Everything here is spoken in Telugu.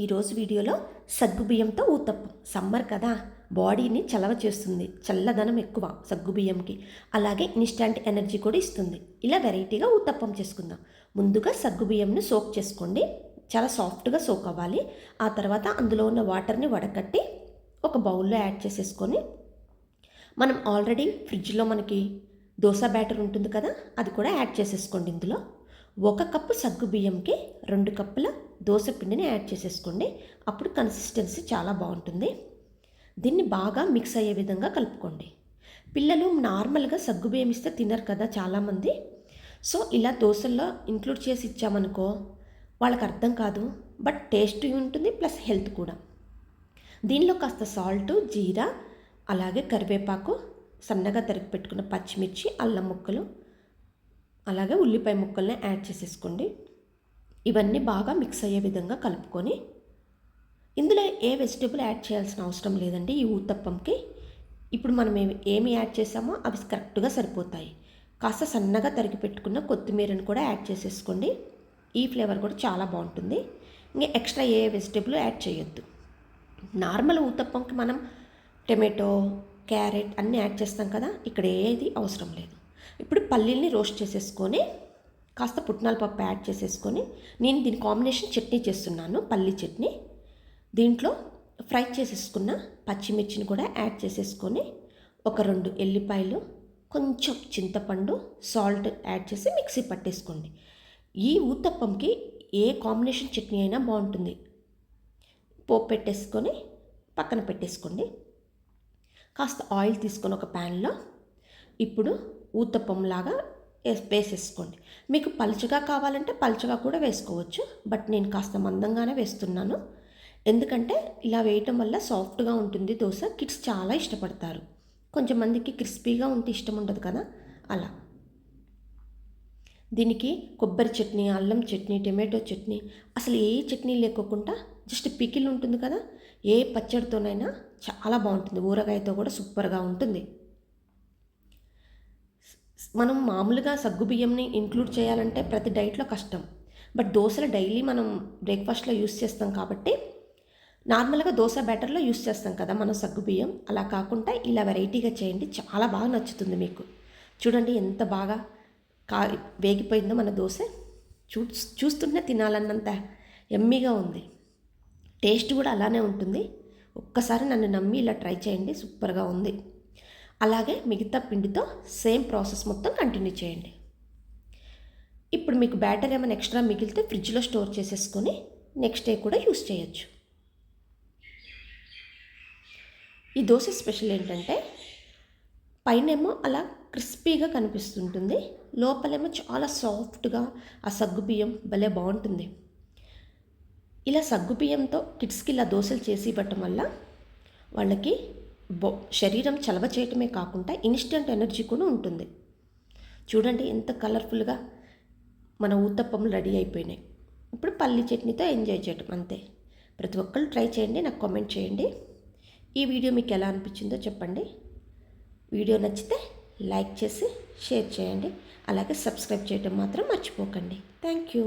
ఈరోజు వీడియోలో సగ్గుబియ్యంతో ఊతప్పం. సమ్మర్ కదా బాడీని చలవ చేస్తుంది చల్లదనం ఎక్కువ సగ్గుబియ్యంకి. అలాగే ఇన్స్టాంట్ ఎనర్జీ కూడా ఇస్తుంది. ఇలా వెరైటీగా ఊతప్పం చేసుకుందాం. ముందుగా సగ్గుబియ్యంని సోక్ చేసుకోండి. చాలా సాఫ్ట్గా సోక్ అవ్వాలి. ఆ తర్వాత అందులో ఉన్న వాటర్ని వడకట్టి ఒక బౌల్లో యాడ్ చేసేసుకొని మనం ఆల్రెడీ ఫ్రిడ్జ్లో మనకి దోశ బ్యాటర్ ఉంటుంది కదా అది కూడా యాడ్ చేసేసుకోండి ఇందులో. ఒక కప్పు సగ్గు బియ్యంకి రెండు కప్పుల దోశ పిండిని యాడ్ చేసేసుకోండి. అప్పుడు కన్సిస్టెన్సీ చాలా బాగుంటుంది. దీన్ని బాగా మిక్స్ అయ్యే విధంగా కలుపుకోండి. పిల్లలు నార్మల్గా సగ్గు బియ్యం ఇస్తే తినరు కదా చాలామంది. సో ఇలా దోశల్లో ఇంక్లూడ్ చేసి ఇచ్చామనుకో వాళ్ళకి అర్థం కాదు బట్ టేస్ట్ ఉంటుంది ప్లస్ హెల్త్ కూడా. దీనిలో కాస్త సాల్ట్ జీరా అలాగే కరివేపాకు సన్నగా తరిగి పెట్టుకున్న పచ్చిమిర్చి అల్లం ముక్కలు అలాగే ఉల్లిపాయ ముక్కల్ని యాడ్ చేసేసుకోండి. ఇవన్నీ బాగా మిక్స్ అయ్యే విధంగా కలుపుకొని ఇందులో ఏ వెజిటేబుల్ యాడ్ చేయాల్సిన అవసరం లేదండి ఈ ఊతప్పంకి. ఇప్పుడు మనం ఏమి ఏమి యాడ్ చేసామో అవి కరెక్ట్గా సరిపోతాయి. కాస్త సన్నగా తరిగి పెట్టుకున్న కొత్తిమీరని కూడా యాడ్ చేసేసుకోండి. ఈ ఫ్లేవర్ కూడా చాలా బాగుంటుంది. ఇంకా ఎక్స్ట్రా ఏ వెజిటేబుల్ యాడ్ చేయొద్దు. నార్మల్ ఊతప్పంకి మనం టమాటో క్యారెట్ అన్నీ యాడ్ చేస్తాం కదా ఇక్కడ ఏది అవసరం లేదు. ఇప్పుడు పల్లీల్ని రోస్ట్ చేసేసుకొని కాస్త పుట్నాల పప్పు యాడ్ చేసేసుకొని నేను దీని కాంబినేషన్ చట్నీ చేస్తున్నాను పల్లీ చట్నీ. దీంట్లో ఫ్రై చేసేసుకున్న పచ్చిమిర్చిని కూడా యాడ్ చేసేసుకొని ఒక రెండు ఎల్లిపాయలు కొంచెం చింతపండు సాల్ట్ యాడ్ చేసి మిక్సీ పట్టేసుకోండి. ఈ ఊతప్పంకి ఏ కాంబినేషన్ చట్నీ అయినా బాగుంటుంది. పోపు పెట్టేసుకొని పక్కన పెట్టేసుకోండి. కాస్త ఆయిల్ తీసుకొని ఒక ప్యాన్లో ఇప్పుడు ఊతప్పంలాగా వేసేసుకోండి. మీకు పలుచగా కావాలంటే పలుచగా కూడా వేసుకోవచ్చు బట్ నేను కాస్త మందంగానే వేస్తున్నాను. ఎందుకంటే ఇలా వేయటం వల్ల సాఫ్ట్గా ఉంటుంది దోశ కిడ్స్ చాలా ఇష్టపడతారు. కొంచెం మందికి క్రిస్పీగా ఉంటే ఇష్టం ఉండదు కదా అలా. దీనికి కొబ్బరి చట్నీ అల్లం చట్నీ టమాటో చట్నీ అసలు ఏ చట్నీ లేకోకుండా జస్ట్ పికిల్ ఉంటుంది కదా ఏ పచ్చడితోనైనా చాలా బాగుంటుంది. ఊరగాయతో కూడా సూపర్గా ఉంటుంది. మనం మామూలుగా సగ్గుబియ్యంని ఇంక్లూడ్ చేయాలంటే ప్రతి డైట్లో కష్టం. బట్ దోశలు డైలీ మనం బ్రేక్ఫాస్ట్లో యూస్ చేస్తాం కాబట్టి నార్మల్గా దోశ బ్యాటర్లో యూస్ చేస్తాం కదా మనం సగ్గుబియ్యం అలా కాకుండా ఇలా వెరైటీగా చేయండి. చాలా బాగా నచ్చుతుంది మీకు. చూడండి ఎంత బాగా కా వేగిపోయిందో మన దోశ. చూ చూస్తుంటే తినాలన్నంత ఎమ్మీగా ఉంది. టేస్ట్ కూడా అలానే ఉంటుంది. ఒక్కసారి నన్ను నమ్మి ఇలా ట్రై చేయండి. సూపర్గా ఉంది. అలాగే మిగతా పిండితో సేమ్ ప్రాసెస్ మొత్తం కంటిన్యూ చేయండి. ఇప్పుడు మీకు బ్యాటర్ ఏమైనా ఎక్స్ట్రా మిగిలితే ఫ్రిడ్జ్లో స్టోర్ చేసేసుకొని నెక్స్ట్ డే కూడా యూస్ చేయొచ్చు. ఈ దోశ స్పెషల్ ఏంటంటే పైనేమో అలా క్రిస్పీగా కనిపిస్తుంటుంది. లోపలేమో చాలా సాఫ్ట్గా ఆ సగ్గుబియ్యం భలే బాగుంటుంది. ఇలా సగ్గుబియ్యంతో కిడ్స్కి ఇలా దోశలు చేసి ఇవ్వటం వల్ల వాళ్ళకి బో శరీరం చలవ చేయటమే కాకుండా ఇన్స్టెంట్ ఎనర్జీ కూడా ఉంటుంది. చూడండి ఎంత కలర్ఫుల్గా మన ఊతప్పం రెడీ అయిపోయినాయి. ఇప్పుడు పల్లి చట్నీతో ఎంజాయ్ చేయటం అంతే. ప్రతి ఒక్కరు ట్రై చేయండి నాకు కామెంట్ చేయండి. ఈ వీడియో మీకు ఎలా అనిపించిందో చెప్పండి. వీడియో నచ్చితే లైక్ చేసి షేర్ చేయండి. అలాగే సబ్స్క్రైబ్ చేయడం మాత్రం మర్చిపోకండి. Thank you